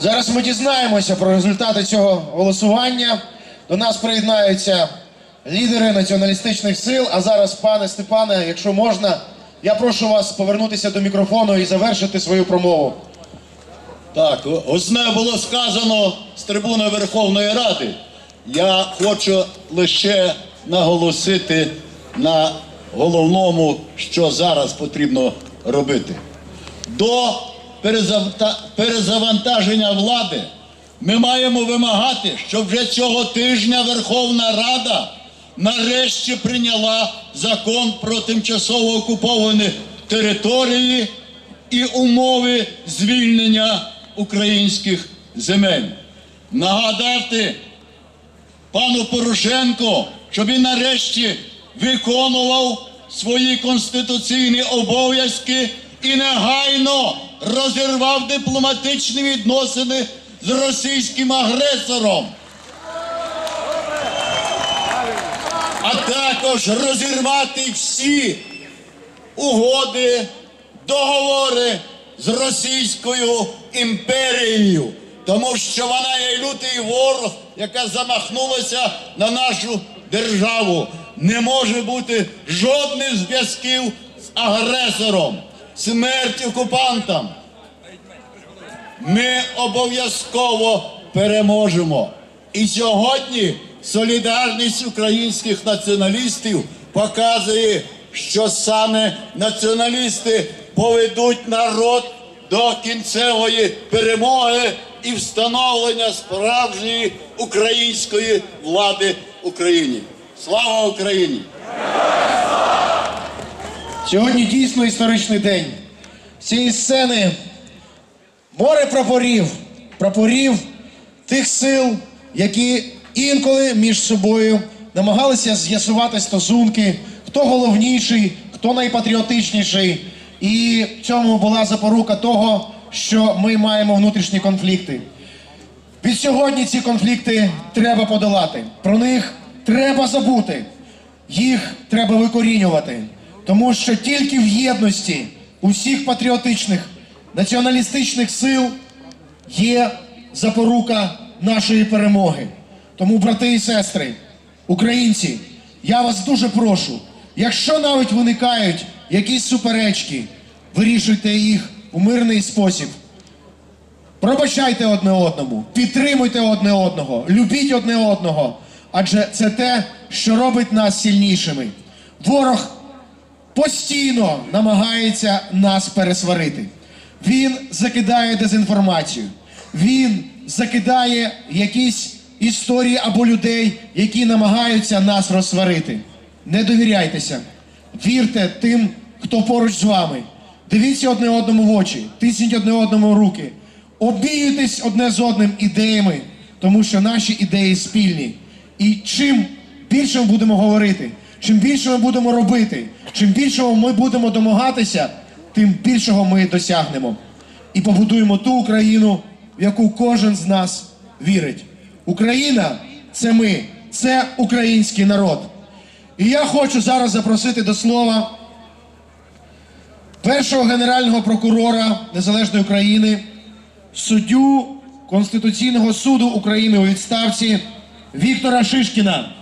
Зараз ми дізнаємося про результати цього голосування. До нас приєднаються лідери націоналістичних сил. А зараз, пане Степане, якщо можна, я прошу вас повернутися до мікрофону і завершити свою промову. Так, основне було сказано з трибуни Верховної Ради. Я хочу лише наголосити на головному, що зараз потрібно робити. До перезавантаження влади ми маємо вимагати, щоб вже цього тижня Верховна Рада нарешті прийняла закон про тимчасово окуповані території і умови звільнення українських земель. Нагадати пану Порошенко, щоб він нарешті виконував свої конституційні обов'язки і негайно розірвав дипломатичні відносини з російським агресором. А також розірвати всі угоди, договори з Російською імперією, тому що вона є лютий ворог, яка замахнулася на нашу державу. Не може бути жодних зв'язків з агресором, смерть окупантам. Ми обов'язково переможемо. І сьогодні солідарність українських націоналістів показує, що саме націоналісти поведуть народ до кінцевої перемоги і встановлення справжньої української влади в Україні. Слава Україні! Сьогодні дійсно історичний день. З цієї сцени море прапорів, прапорів тих сил, які інколи між собою намагалися з'ясувати стосунки, хто головніший, хто найпатріотичніший. І в цьому була запорука того, що ми маємо внутрішні конфлікти. Від сьогодні ці конфлікти треба подолати. Про них треба забути. Їх треба викорінювати. Тому що тільки в єдності усіх патріотичних націоналістичних сил є запорука нашої перемоги. Тому, брати і сестри, українці, я вас дуже прошу, якщо навіть виникають якісь суперечки, вирішуйте їх у мирний спосіб. Пробачайте одне одному, підтримуйте одне одного, любіть одне одного, адже це те, що робить нас сильнішими. Ворог постійно намагається нас пересварити. Він закидає дезінформацію, він закидає якісь історії або людей, які намагаються нас розсварити. Не довіряйтеся, вірте тим, хто поруч з вами. Дивіться одне одному в очі, тисніть одне одному руки, обмінюйтесь одне з одним ідеями, тому що наші ідеї спільні. І чим більше ми будемо говорити, чим більше ми будемо робити, чим більшого ми будемо домагатися, тим більшого ми досягнемо. І побудуємо ту Україну, в яку кожен з нас вірить. Україна це ми, це український народ. І я хочу зараз запросити до слова першого генерального прокурора Незалежної України, суддю Конституційного суду України у відставці Віктора Шишкіна.